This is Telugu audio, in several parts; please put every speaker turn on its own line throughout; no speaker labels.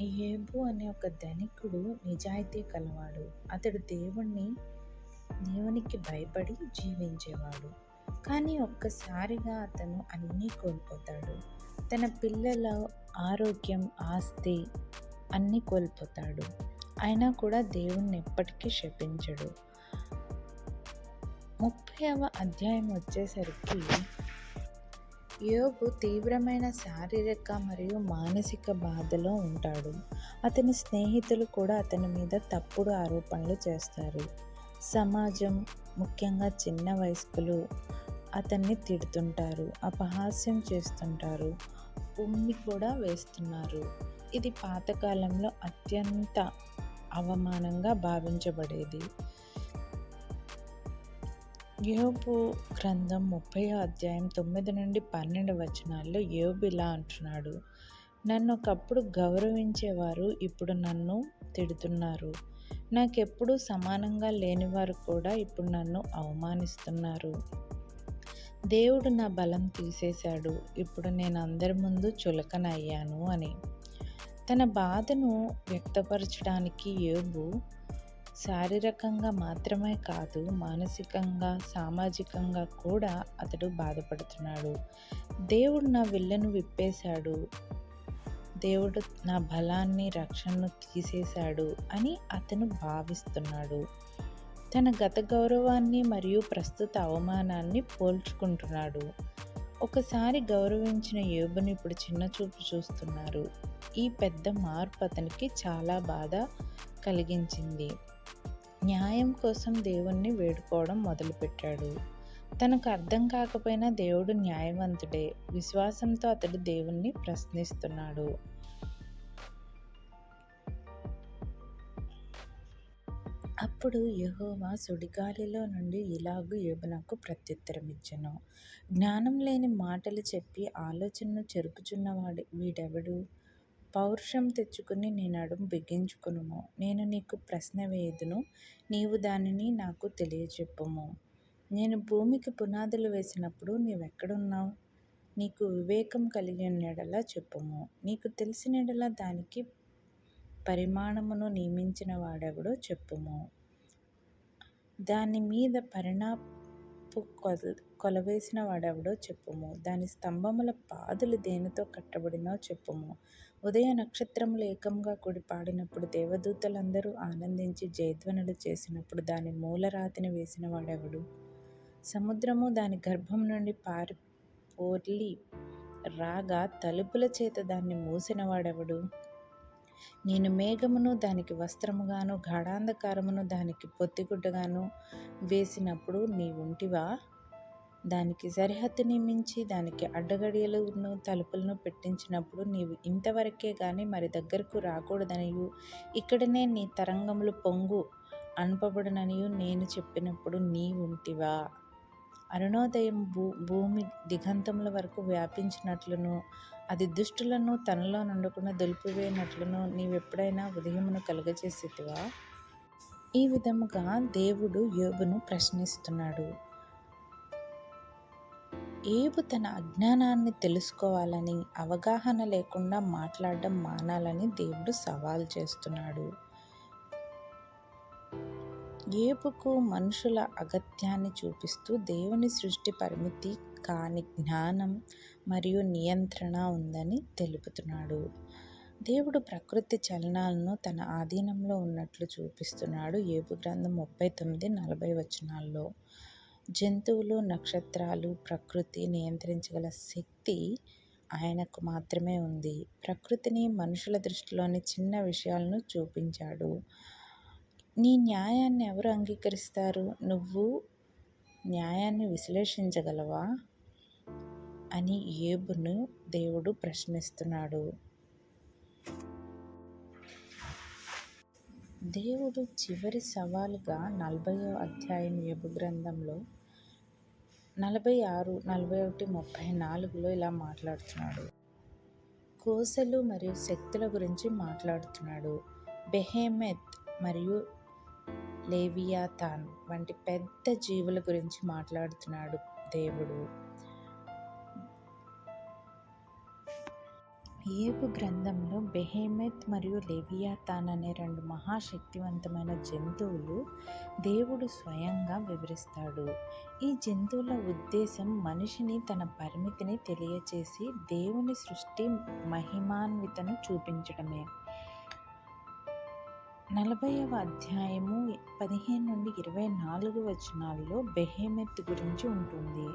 ఏబు అనే ఒక ధనికుడు నిజాయితీ కలవాడు. అతడు దేవుణ్ణి దేవునికి భయపడి జీవించేవాడు. కానీ ఒక్కసారిగా అతను అన్నీ కోల్పోతాడు. తన పిల్లల ఆరోగ్యం ఆస్తి అన్నీ కోల్పోతాడు. అయినా కూడా దేవుణ్ణి ఎప్పటికీ శపించడు. ముప్పైవ అధ్యాయం వచ్చేసరికి యోగు తీవ్రమైన శారీరక మరియు మానసిక బాధలో ఉంటాడు. అతని స్నేహితులు కూడా అతని మీద తప్పుడు ఆరోపణలు చేస్తారు. సమాజం ముఖ్యంగా చిన్న వయస్కులు అతన్ని తిడుతుంటారు అపహాస్యం చేస్తుంటారు ఉమ్మి కూడా వేస్తున్నారు. ఇది పాతకాలంలో అత్యంత అవమానంగా భావించబడేది. యోబు గ్రంథం ముప్పై అధ్యాయం తొమ్మిది నుండి పన్నెండు వచనాల్లో యోబు ఇలా అంటున్నాడు నన్ను ఒకప్పుడు గౌరవించేవారు ఇప్పుడు నన్ను తిడుతున్నారు. నాకెప్పుడు సమానంగా లేనివారు కూడా ఇప్పుడు నన్ను అవమానిస్తున్నారు. దేవుడు నా బలం తీసేశాడు ఇప్పుడు నేను అందరి ముందు చులకనయ్యాను అని. తన బాధను వ్యక్తపరచడానికి యోబు శారీరకంగా మాత్రమే కాదు మానసికంగా సామాజికంగా కూడా అతడు బాధపడుతున్నాడు. దేవుడు నా విల్లను విప్పేశాడు. దేవుడు నా బలాన్ని రక్షణను తీసేశాడు అని అతను భావిస్తున్నాడు. తన గత గౌరవాన్ని మరియు ప్రస్తుత అవమానాన్ని పోల్చుకుంటున్నాడు. ఒకసారి గౌరవించిన యోబుని ఇప్పుడు చిన్న చూపు చూస్తున్నారు. ఈ పెద్ద మార్పు అతనికి చాలా బాధ కలిగించింది. న్యాయం కోసం దేవుణ్ణి వేడుకోవడం మొదలుపెట్టాడు. తనకు అర్థం కాకపోయినా దేవుడు న్యాయవంతుడే. విశ్వాసంతో అతడు దేవుణ్ణి ప్రశ్నిస్తున్నాడు. అప్పుడు యహోవా సుడిగాలిలో నుండి ఇలాగూ యోబునకు ప్రత్యుత్తరం ఇచ్చను జ్ఞానం లేని మాటలు చెప్పి ఆలోచనను చెరుపుచున్నవాడు వీడెవడు? పౌరుషం తెచ్చుకుని నీ నడుము బిగించుకునుము. నేను నీకు ప్రశ్న వేయుదును నీవు దానిని నాకు తెలియచెప్పుము. నేను భూమికి పునాదులు వేసినప్పుడు నీవెక్కడున్నావు? నీకు వివేకం కలిగిన ఎడల చెప్పుము. నీకు తెలిసినడల దానికి పరిమాణమును నియమించిన వాడెవడో చెప్పుము. దాని మీద పరిణాపు కొల కొలవేసిన వాడెవడో చెప్పుము. దాని స్తంభముల పాదులు దేనితో కట్టబడినో చెప్పుము. ఉదయ నక్షత్రములు ఏకంగా కూడి పాడినప్పుడు దేవదూతలందరూ ఆనందించి జయధ్వనులు చేసినప్పుడు దాని మూలరాతిని వేసిన వాడెవడు? సముద్రము దాని గర్భం నుండి పారి పోర్లి రాగా తలుపుల చేత దాన్ని మూసినవాడెవడు నేను మేఘమును దానికి వస్త్రముగాను గాఢాంధకారమును దానికి పొత్తిగుడ్డగాను వేసినప్పుడు నీవుంటివా? దానికి సరిహద్దుని మించి దానికి అడ్డగడియలను తలుపులను పెట్టించినప్పుడు నీవు ఇంతవరకే కానీ మరి దగ్గరకు రాకూడదనియు. ఇక్కడనే నీ తరంగములు పొంగు అనపబడుననియు నేను చెప్పినప్పుడు నీవుంటివా అరుణోదయం భూ భూమి దిగంతముల వరకు వ్యాపించినట్లును అది దుష్టులను తనలో నుండకుండా దులిపివేయనట్లును నీవెప్పుడైనా ఉదయమును కలుగజేసేదివా ఈ విధముగా దేవుడు యోబును ప్రశ్నిస్తున్నాడు. ఏబు తన అజ్ఞానాన్ని తెలుసుకోవాలని అవగాహన లేకుండా మాట్లాడడం మానాలని దేవుడు సవాల్ చేస్తున్నాడు. ఏపుకు మనుషుల అగత్యాన్ని చూపిస్తూ దేవుని సృష్టి పరిమితి కాని జ్ఞానం మరియు నియంత్రణ ఉందని తెలుపుతున్నాడు. దేవుడు ప్రకృతి చలనాలను తన ఆధీనంలో ఉన్నట్లు చూపిస్తున్నాడు. ఏపు గ్రంథం ముప్పై తొమ్మిది నలభై వచనాల్లో. జంతువులు నక్షత్రాలు ప్రకృతి నియంత్రించగల శక్తి ఆయనకు మాత్రమే ఉంది. ప్రకృతిని మనుషుల దృష్టిలోని చిన్న విషయాలను చూపించాడు. నీ న్యాయాన్ని ఎవరు అంగీకరిస్తారు? నువ్వు న్యాయాన్ని విశ్లేషించగలవా? అని ఏబును దేవుడు ప్రశ్నిస్తున్నాడు. దేవుడు చివరి సవాలుగా నలభైవ అధ్యాయం ఏబు గ్రంథంలో నలభై ఆరు నలభై ఒకటి ముప్పై నాలుగులో ఇలా మాట్లాడుతున్నాడు. కోసలు మరియు శక్తుల గురించి మాట్లాడుతున్నాడు. బెహేమెత్ మరియు లేవియాతాన్ వంటి పెద్ద జీవుల గురించి మాట్లాడుతున్నాడు దేవుడు. ఏబు గ్రంథంలో బెహెమెత్ మరియు లెవియాతాన్ అనే రెండు మహాశక్తివంతమైన జంతువులు దేవుడు స్వయంగా వివరిస్తాడు. ఈ జంతువుల ఉద్దేశం మనిషిని తన పరిమితిని తెలియచేసి దేవుని సృష్టి మహిమాన్వితను చూపించడమే. నలభైవ అధ్యాయము పదిహేను నుండి ఇరవై నాలుగు వచనాల్లో బెహెమెత్ గురించి ఉంటుంది.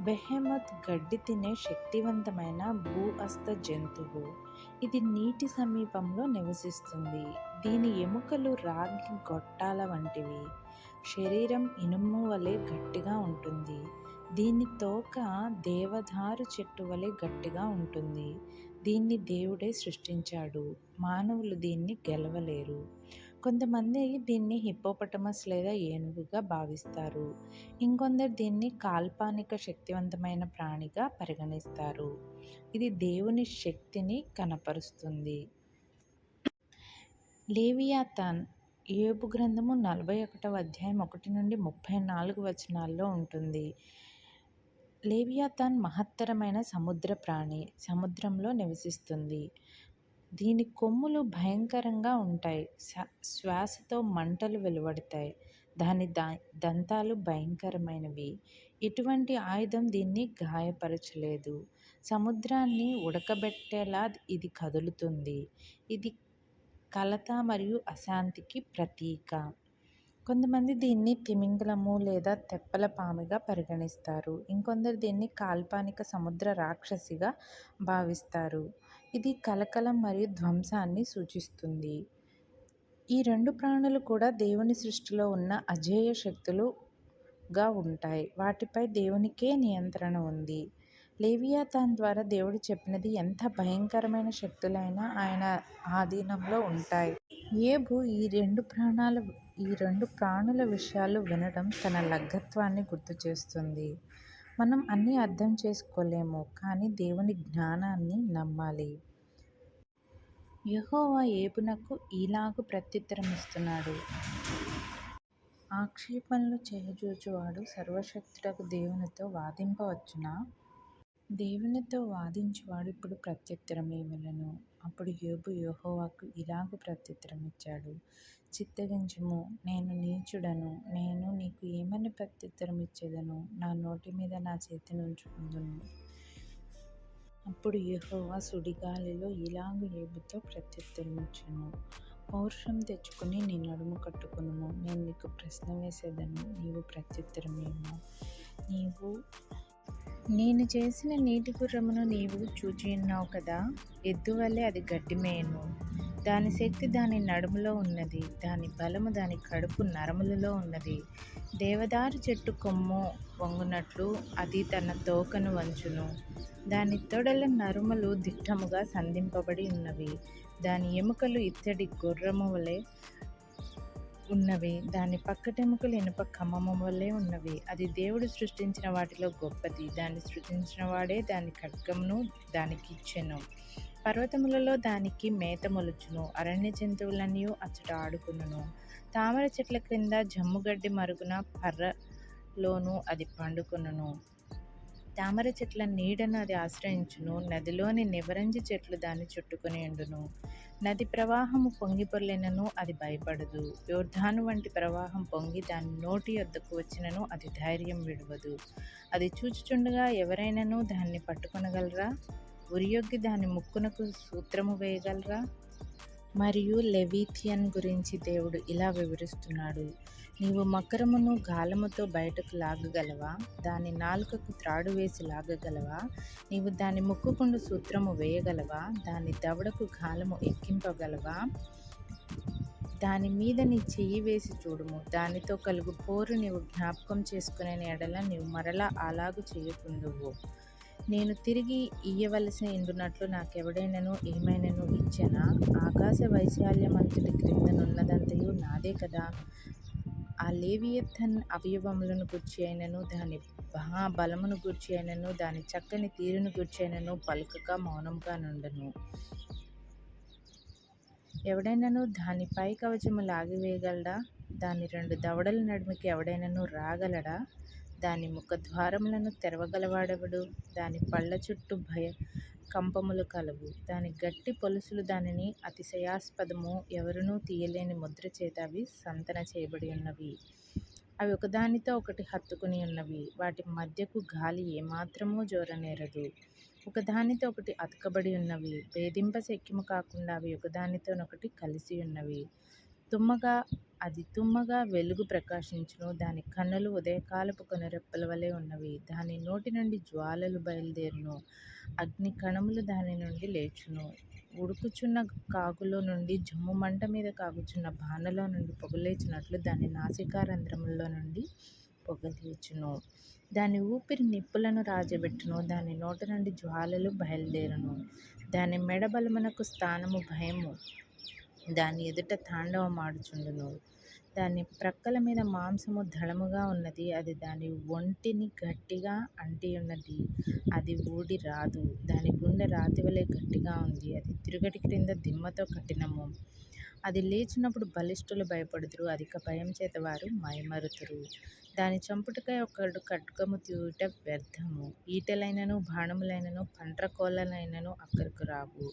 బెహెమత్ గడ్డి తినే శక్తివంతమైన భూఅస్త జంతువు. ఇది నీటి సమీపంలో నివసిస్తుంది. దీని ఎముకలు రాగి గొట్టాల వంటివి. శరీరం ఇనుము వలె గట్టిగా ఉంటుంది. దీని తోక దేవదారు చెట్టు వలె గట్టిగా ఉంటుంది. దీన్ని దేవుడే సృష్టించాడు. మానవులు దీన్ని గెలవలేరు. కొంతమంది దీన్ని హిప్పోపటమస్ లేదా ఏనుగుగా భావిస్తారు. ఇంకొందరు దీన్ని కాల్పానిక శక్తివంతమైన ప్రాణిగా పరిగణిస్తారు. ఇది దేవుని శక్తిని కనపరుస్తుంది. లేవియాతాన్ ఏపు గ్రంథము నలభై ఒకటవ అధ్యాయం ఒకటి నుండి ముప్పై నాలుగు వచనాల్లో ఉంటుంది. లేవియాతాన్ మహత్తరమైన సముద్ర ప్రాణి సముద్రంలో నివసిస్తుంది. దీని కొమ్ములు భయంకరంగా ఉంటాయి. శ్వాసతో మంటలు వెలువడతాయి. దాని దా దంతాలు భయంకరమైనవి. ఎటువంటి ఆయుధం దీన్ని గాయపరచలేదు. సముద్రాన్ని ఉడకబెట్టేలా ఇది కదులుతుంది. ఇది కలత మరియు అశాంతికి ప్రతీక. కొంతమంది దీన్ని తిమింగలము లేదా తెప్పల పాముగా పరిగణిస్తారు. ఇంకొందరు దీన్ని కాల్పానిక సముద్ర రాక్షసిగా భావిస్తారు. ఇది కలకలం మరియు ధ్వంసాన్ని సూచిస్తుంది. ఈ రెండు ప్రాణులు కూడా దేవుని సృష్టిలో ఉన్న అజేయ శక్తులుగా ఉంటాయి. వాటిపై దేవునికే నియంత్రణ ఉంది. లేవియాతాన్ ద్వారా దేవుడు చెప్పినది ఎంత భయంకరమైన శక్తులైనా ఆయన ఆధీనంలో ఉంటాయి. ఏబు ఈ రెండు ప్రాణాల ఈ రెండు ప్రాణుల విషయాలు వినడం తన లగ్గత్వాన్ని గుర్తు చేస్తుంది మనం అన్నీ అర్థం చేసుకోలేము కానీ దేవుని జ్ఞానాన్ని నమ్మాలి. యహోవా ఇలాగ ఇలాగు ప్రత్యుత్తరమిస్తున్నాడు ఆక్షేపణలు చేయజూచువాడు సర్వశక్తులకు దేవునితో వాదింపవచ్చునా? దేవునితో వాదించువాడు ఇప్పుడు ప్రత్యుత్తరం ఇవ్వలను అప్పుడు యోబు యోహోవాకు ఇలాగు ప్రత్యుత్తరమిచ్చాడు. చిత్తగించుము నేను నీచుడను నేను నీకు ఏమని ప్రత్యుత్తరం ఇచ్చేదను నా నోటి మీద నా చేతిని ఉంచుకుందును అప్పుడు యెహోవా సుడిగాలిలో ఇలాగు ఏబుతో ప్రత్యుత్తరమిచ్చెను. పౌరుషం తెచ్చుకుని నీ నడుము కట్టుకునుము. నేను నీకు ప్రశ్న వేసేదను నీవు ప్రత్యుత్తరమేమో. నీవు నేను చేసిన నీటి గుర్రమును నీవు చూచియున్నావు కదా. ఎద్దు వల్లే అది గడ్డిమేయను దాని శక్తి దాని నడుములో ఉన్నది. దాని బలము దాని కడుపు నరములలో ఉన్నది. దేవదారు చెట్టు కొమ్ము వంగునట్లు అది తన తోకను వంచును. దాని తొడల నరుమలు దిట్టముగా సంధింపబడి ఉన్నవి. దాని ఎముకలు ఇత్తడి గుర్రము వలె ఉన్నవి దాని పక్కటెముకలు ఇనుప ఖమ్మము వల్లే ఉన్నవి. అది దేవుడు సృష్టించిన వాటిలో గొప్పది. దాన్ని సృష్టించిన వాడే దాని ఖడ్గమును దానికి ఇచ్చెను. పర్వతములలో దానికి మేత మొలుచును. అరణ్య జంతువులన్నీ అచ్చట ఆడుకును తామర చెట్ల క్రింద జమ్ముగడ్డి మరుగున పర్రలోను అది పండుకును తామర చెట్ల నీడను అది ఆశ్రయించును. నదిలోని నివరంజి చెట్లు దాన్ని చుట్టుకుని ఉండును. నది ప్రవాహము పొంగి అది భయపడదు. యోర్ధాను వంటి ప్రవాహం పొంగి దాని నోటి వద్దకు వచ్చినను అది ధైర్యం విడవదు. అది చూచుచుండగా ఎవరైనాను దాన్ని పట్టుకొనగలరా? ఉరియొగ్గి దాని ముక్కునకు సూత్రము వేయగలరా? మరియు లెవీథియన్ గురించి దేవుడు ఇలా వివరిస్తున్నాడు. నీవు మకరమును గాలముతో బయటకు లాగగలవా? దాని నాలుకకు త్రాడు వేసి లాగగలవా? నీవు దాని ముక్కుకుండు సూత్రము వేయగలవా? దాని దవడకు గాలము ఎక్కింపగలవా? దాని మీద నీ చెయ్యి వేసి చూడుము. దానితో కలుగు పోరు నీవు జ్ఞాపకం చేసుకునే ఎడల నీవు మరలా అలాగు చేయకుండువు. నేను తిరిగి ఇయ్యవలసి ఇండునట్లు నాకెవడైనను ఏమైనను ఇచ్చెనా? ఆకాశ వైశాల్యం అంతటి క్రిందనున్నదంతయు నాదే కదా? ఆ లేవియథన్ అవయవములను గూర్చి అయినను దాని మహాబలమును గూర్చి అయినను దాని చక్కని తీరును గూర్చి అయినను పలుకక మౌనంగా నుండను. ఎవడైనాను దాని పై కవచము లాగివేయగలడా దాని రెండు దవడల నడుముకి ఎవడైనాను రాగలడా? దాని ముఖ ద్వారములను తెరవగలవాడెవడు? దాని పళ్ళ చుట్టూ భయ కంపములు కలవు. దాని గట్టి పొలుసులు దానిని అతిశయాస్పదము. ఎవరునూ తీయలేని ముద్ర చేత అవి సంతన చేయబడి ఉన్నవి. అవి ఒకదానితో ఒకటి హత్తుకుని ఉన్నవి. వాటి మధ్యకు గాలి ఏమాత్రమూ జోరనేరదు. ఒకదానితో ఒకటి అతకబడి ఉన్నవి. భేదింప శక్యము కాకుండా అవి ఒకదానితోనొకటి కలిసి ఉన్నవి. తుమ్మగా అది తుమ్మగా వెలుగు ప్రకాశించును. దాని కన్నులు ఉదయకాలపు కనురెప్పల వలె ఉన్నవి. దాని నోటి నుండి జ్వాలలు బయలుదేరును. అగ్ని కణములు దాని నుండి లేచును. ఉడుకుచున్న కాగులో నుండి జమ్ము మంట మీద కాగుచున్న బాణలో నుండి పొగలేచినట్లు దాని నాసికారంధ్రములలో నుండి పొగలేచును దాని ఊపిరి నిప్పులను రాజబెట్టును. దాని నోట నుండి జ్వాలలు బయలుదేరును. దాని మెడ బలమునకు స్థానము భయము. దాని ఎదుట తాండవమాడుచుండును. దాని ప్రక్కల మీద మాంసము దళముగా ఉన్నది. అది దాని ఒంటిని గట్టిగా అంటి ఉన్నది. అది ఊడి రాదు. దాని గుండె రాతి వలె గట్టిగా ఉంది. అది తిరుగటి క్రింద దిమ్మతో కట్టినము. అది లేచినప్పుడు బలిష్ఠులు భయపడుదురు. అధిక భయం చేత వారు మైమరుతురు. దాని చంపుటకై ఒకడు కట్టుకము తీయుట వ్యర్థము. ఈటలైనను బాణములైనను పంట్రకోళ్ళలైనను అక్కడికి రావు.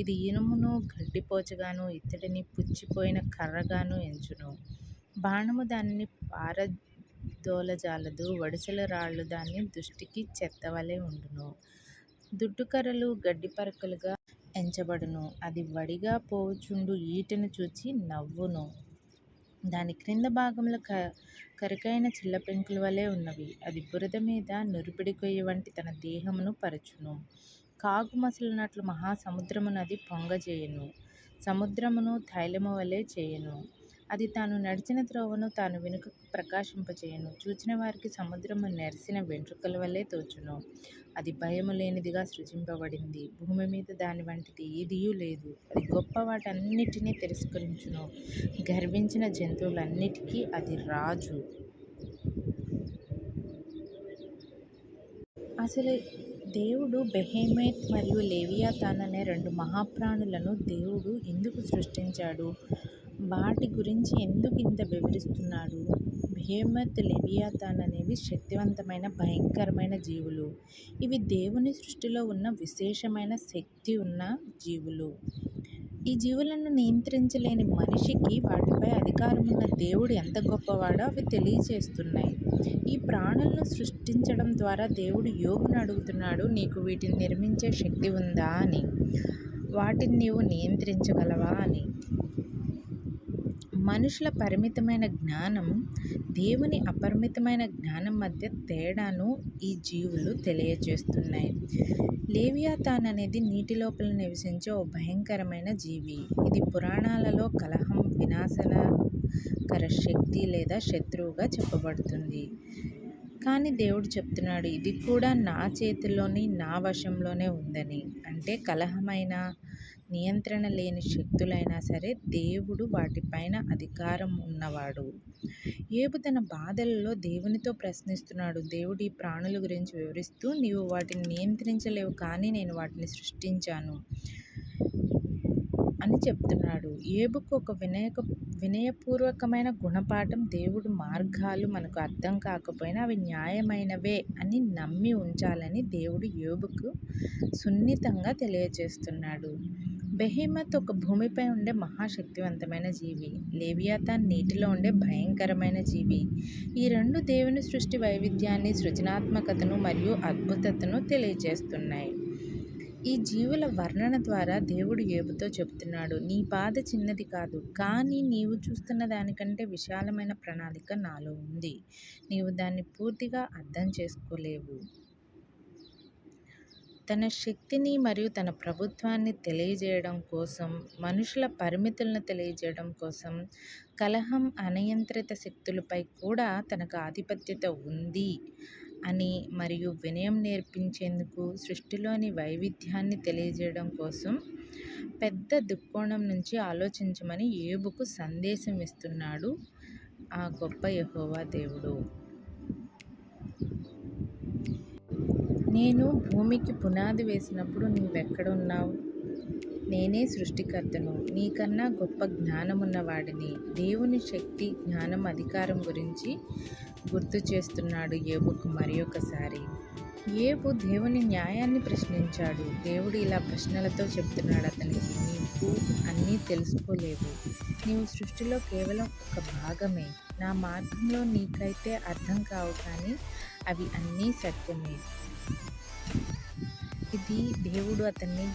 ఇది ఇనుమును గడ్డిపోచగాను ఇత్తడిని పుచ్చిపోయిన కర్రగాను ఎంచును. బాణము దానిని పారదోలజాలదు. వడిసెల రాళ్ళు దాన్ని దృష్టికి చెత్తవలె ఉండును. దుడ్డుకర్రలు గడ్డిపరకలుగా ఎంచబడును అది వడిగా పోవుచుండు ఈటెను చూచి నవ్వును. దాని క్రింద భాగంలో క కరికైన చిల్లపెంకుల వలె ఉన్నవి. అది బురద మీద నురిపిడి కొయ్య వంటి తన దేహమును పరచును. కాగు మసలినట్లు మహాసముద్రమునది పొంగజేయును. సముద్రమును తైలము వలె చేయను. అది తాను నడిచిన త్రోవను తాను వెనుకకు ప్రకాశింపచేయను చూచిన వారికి సముద్రము నెరిసిన వెంట్రుకల వల్లే తోచును. అది భయము లేనిదిగా సృజింపబడింది. భూమి మీద దాని వంటిది ఏదియూ లేదు. అది గొప్ప వాటన్నిటినీ తిరస్కరించును. గర్వించిన జంతువులన్నిటికీ అది రాజు. అసలు దేవుడు బెహేమేట్ మరియు లేవియాతాన్ అనే రెండు మహాప్రాణులను దేవుడు ఎందుకు సృష్టించాడు? వాటి గురించి ఎందుకు ఇంత వివరిస్తున్నాడు? బెహెమోత్ లెవియాతాన్ అనేవి శక్తివంతమైన భయంకరమైన జీవులు. ఇవి దేవుని సృష్టిలో ఉన్న విశేషమైన శక్తి ఉన్న జీవులు. ఈ జీవులను నియంత్రించలేని మనిషికి వాటిపై అధికారం ఉన్న దేవుడు ఎంత గొప్పవాడో అవి తెలియజేస్తున్నాయి ఈ ప్రాణులను సృష్టించడం ద్వారా దేవుడు యోగును అడుగుతున్నాడు నీకు వీటిని నిర్మించే శక్తి ఉందా? అని. వాటిని నీవు నియంత్రించగలవా? అని. మనుషుల పరిమితమైన జ్ఞానం దేవుని అపరిమితమైన జ్ఞానం మధ్య తేడాను ఈ జీవులు తెలియజేస్తున్నాయి. లేవియాతాన్ అనేది నీటి లోపల నివసించే ఓ భయంకరమైన జీవి. ఇది పురాణాలలో కలహం వినాశనకర శక్తి లేదా శత్రువుగా చెప్పబడుతుంది. కానీ దేవుడు చెప్తున్నాడు ఇది కూడా నా చేతిలోని నా వశంలోనే ఉందని. అంటే కలహమైన నియంత్రణ లేని శక్తులైనా సరే దేవుడు వాటిపైన అధికారం ఉన్నవాడు. ఏబు తన బాధలలో దేవునితో ప్రశ్నిస్తున్నాడు. దేవుడు ఈ ప్రాణుల గురించి వివరిస్తూ నీవు వాటిని నియంత్రించలేవు కానీ నేను వాటిని సృష్టించాను అని చెప్తున్నాడు. ఏబుకు ఒక వినయక వినయపూర్వకమైన గుణపాఠం దేవుడు మార్గాలు మనకు అర్థం కాకపోయినా అవి న్యాయమైనవే అని నమ్మి ఉంచాలని దేవుడు యోబుకు సున్నితంగా తెలియజేస్తున్నాడు. బెహేమత్ ఒక భూమిపై ఉండే మహాశక్తివంతమైన జీవి. లేవియాతాన్ నీటిలో ఉండే భయంకరమైన జీవి. ఈ రెండు దేవుని సృష్టి వైవిధ్యాన్ని సృజనాత్మకతను మరియు అద్భుతతను తెలియజేస్తున్నాయి. ఈ జీవుల వర్ణన ద్వారా దేవుడు ఏబుతో చెబుతున్నాడు నీ బాధ చిన్నది కాదు కానీ నీవు చూస్తున్న దానికంటే విశాలమైన ప్రణాళిక నాలో ఉంది. నీవు దాన్ని పూర్తిగా అర్థం చేసుకోలేవు. తన శక్తిని మరియు తన ప్రభుత్వాన్ని తెలియజేయడం కోసం మనుషుల పరిమితులను తెలియజేయడం కోసం కలహం అనియంత్రిత శక్తులపై కూడా తనకు ఆధిపత్యత ఉంది అని మరియు వినయం నేర్పించేందుకు సృష్టిలోని వైవిధ్యాన్ని తెలియజేయడం కోసం పెద్ద దృక్కోణం నుంచి ఆలోచించమని ఏబుకు సందేశం ఇస్తున్నాడు ఆ గొప్ప యహోవా దేవుడు. నేను భూమికి పునాది వేసినప్పుడు నీవెక్కడున్నావు నేనే సృష్టికర్తను. నీకన్నా గొప్ప జ్ఞానమున్నవాడిని దేవుని శక్తి జ్ఞానం అధికారం గురించి గుర్తు చేస్తున్నాడు ఏబుకు మరి ఒకసారి. ఏబు దేవుని న్యాయాన్ని ప్రశ్నించాడు. దేవుడు ఇలా ప్రశ్నలతో చెప్తున్నాడు అతనికి. నీకు అన్నీ తెలుసుకోలేవు. నీవు సృష్టిలో కేవలం ఒక భాగమే. నా మార్గంలో నీకైతే అర్థం కావు కానీ అవి అన్నీ సత్యమే. ఇది దేవుడు అతన్ని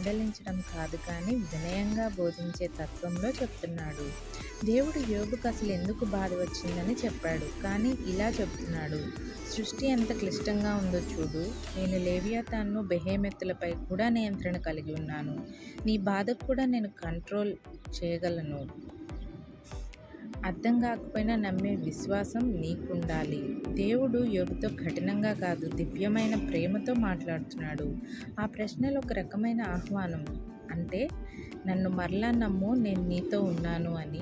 మండలించడం కాదు కానీ వినయంగా బోధించే తత్వంలో చెప్తున్నాడు. దేవుడు యోగుకు అసలు ఎందుకు బాధ వచ్చిందని చెప్పాడు. కానీ ఇలా చెప్తున్నాడు. సృష్టి ఎంత క్లిష్టంగా ఉందో చూడు. నేను లేవియాతాన్ను బెహేమెత్తులపై కూడా నియంత్రణ కలిగి ఉన్నాను. నీ బాధకు కూడా నేను కంట్రోల్ చేయగలను. అర్థం కాకపోయినా నమ్మే విశ్వాసం నీకుండాలి. దేవుడు ఎవరితో కఠినంగా కాదు దివ్యమైన ప్రేమతో మాట్లాడుతున్నాడు ఆ ప్రశ్నలు ఒక రకమైన ఆహ్వానం. అంటే నన్ను మరలా నమ్ము నేను నీతో ఉన్నాను అని.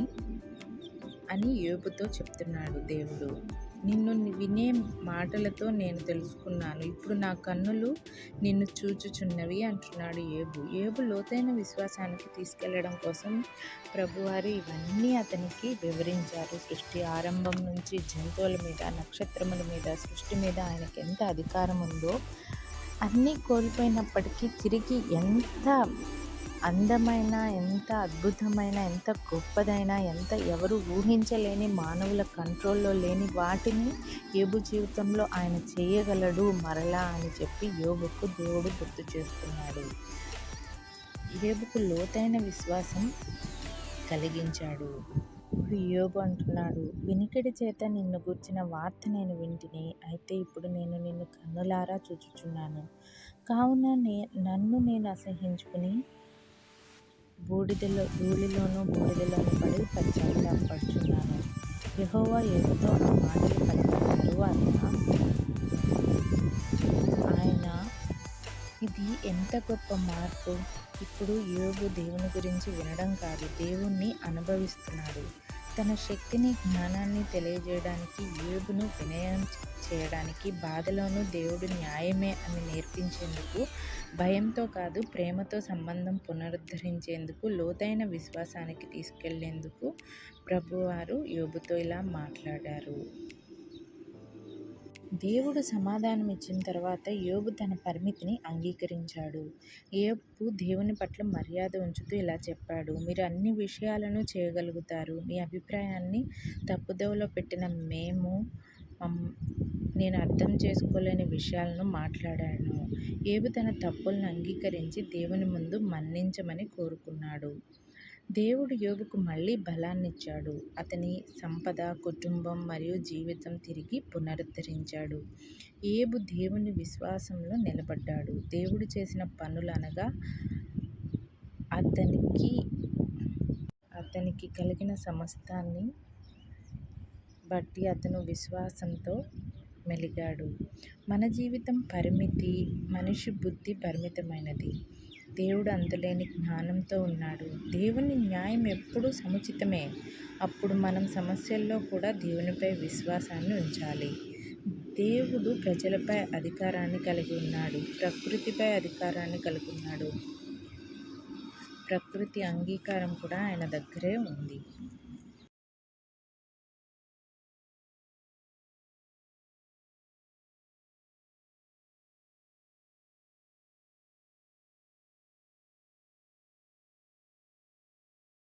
అని యోబుతో చెప్తున్నాడు దేవుడు. నిన్ను వినే మాటలతో నేను తెలుసుకున్నాను. ఇప్పుడు నా కన్నులు నిన్ను చూచుచున్నవి అంటున్నాడు ఏబు. ఏబు లోతైన విశ్వాసానికి తీసుకెళ్ళడం కోసం ప్రభువారు ఇవన్నీ అతనికి వివరించారు. సృష్టి ఆరంభం నుంచి జంతువుల మీద నక్షత్రముల మీద సృష్టి మీద ఆయనకి ఎంత అధికారం ఉందో అన్నీ కోల్పోయినప్పటికీ తిరిగి ఎంత అందమైన ఎంత అద్భుతమైన ఎంత గొప్పదైన ఎంత ఎవరు ఊహించలేని మానవుల కంట్రోల్లో లేని వాటిని యోబు జీవితంలో ఆయన చేయగలడు మరలా అని చెప్పి యోగుకు దేవుడు గుర్తు చేస్తున్నాడు. ఏబుకు లోతైన విశ్వాసం కలిగించాడు. ఇప్పుడు యోబు అంటున్నాడు వినికిడి చేత నిన్ను గుర్చిన వార్త నేను వింటిని అయితే ఇప్పుడు నేను నిన్ను కన్నులారా చూచుచున్నాను. కావున నే నన్ను నేను అసహించుకుని బూడిదలో ధూళిలోనూ బూడిదలోనూ పడి పశ్చాత్తాపడుచున్నాను యహోవా ఏదో ఆ మాటలు పలికిన తరువాత ఆయన ఇది ఎంత గొప్ప మార్పు? ఇప్పుడు యోగు దేవుని గురించి వినడం కాదు దేవుణ్ణి అనుభవిస్తున్నాడు. తన శక్తిని జ్ఞానాన్ని తెలియజేయడానికి యోగును వినయం చేయడానికి బాధలోనూ దేవుడు న్యాయమే అని నేర్పించేందుకు భయంతో కాదు ప్రేమతో సంబంధం పునరుద్ధరించేందుకు లోతైన విశ్వాసానికి తీసుకెళ్ళేందుకు ప్రభువారు యోబుతో ఇలా మాట్లాడారు. దేవుడు సమాధానం ఇచ్చిన తర్వాత యోబు తన పరిమితిని అంగీకరించాడు. యోబు దేవుని పట్ల మర్యాద ఉంచుతూ ఇలా చెప్పాడు మీరు అన్ని విషయాలను చేయగలుగుతారు. మీ అభిప్రాయాన్ని తప్పుదోవలో పెట్టిన మేము నేను అర్థం చేసుకోలేని విషయాలను మాట్లాడాను. ఏబు తన తప్పులను అంగీకరించి దేవుని ముందు మన్నించమని కోరుకున్నాడు. దేవుడు యోగుకు మళ్ళీ బలాన్నిచ్చాడు. అతని సంపద కుటుంబం మరియు జీవితం తిరిగి పునరుద్ధరించాడు. ఏబు దేవుని విశ్వాసంలో నిలబడ్డాడు. దేవుడు చేసిన పనులు అనగా అతనికి అతనికి కలిగిన సమస్తాన్ని బట్టి అతను విశ్వాసంతో మెలిగాడు. మన జీవితం పరిమితి మనిషి బుద్ధి పరిమితమైనది. దేవుడు అంతులేని జ్ఞానంతో ఉన్నాడు. దేవుని న్యాయం ఎప్పుడూ సముచితమే. అప్పుడు మనం సమస్యల్లో కూడా దేవునిపై విశ్వాసాన్ని ఉంచాలి. దేవుడు ప్రజలపై అధికారాన్ని కలిగి ఉన్నాడు. ప్రకృతిపై అధికారాన్ని కలిగి ఉన్నాడు. ప్రకృతి అంగీకారం కూడా ఆయన దగ్గరే ఉంది.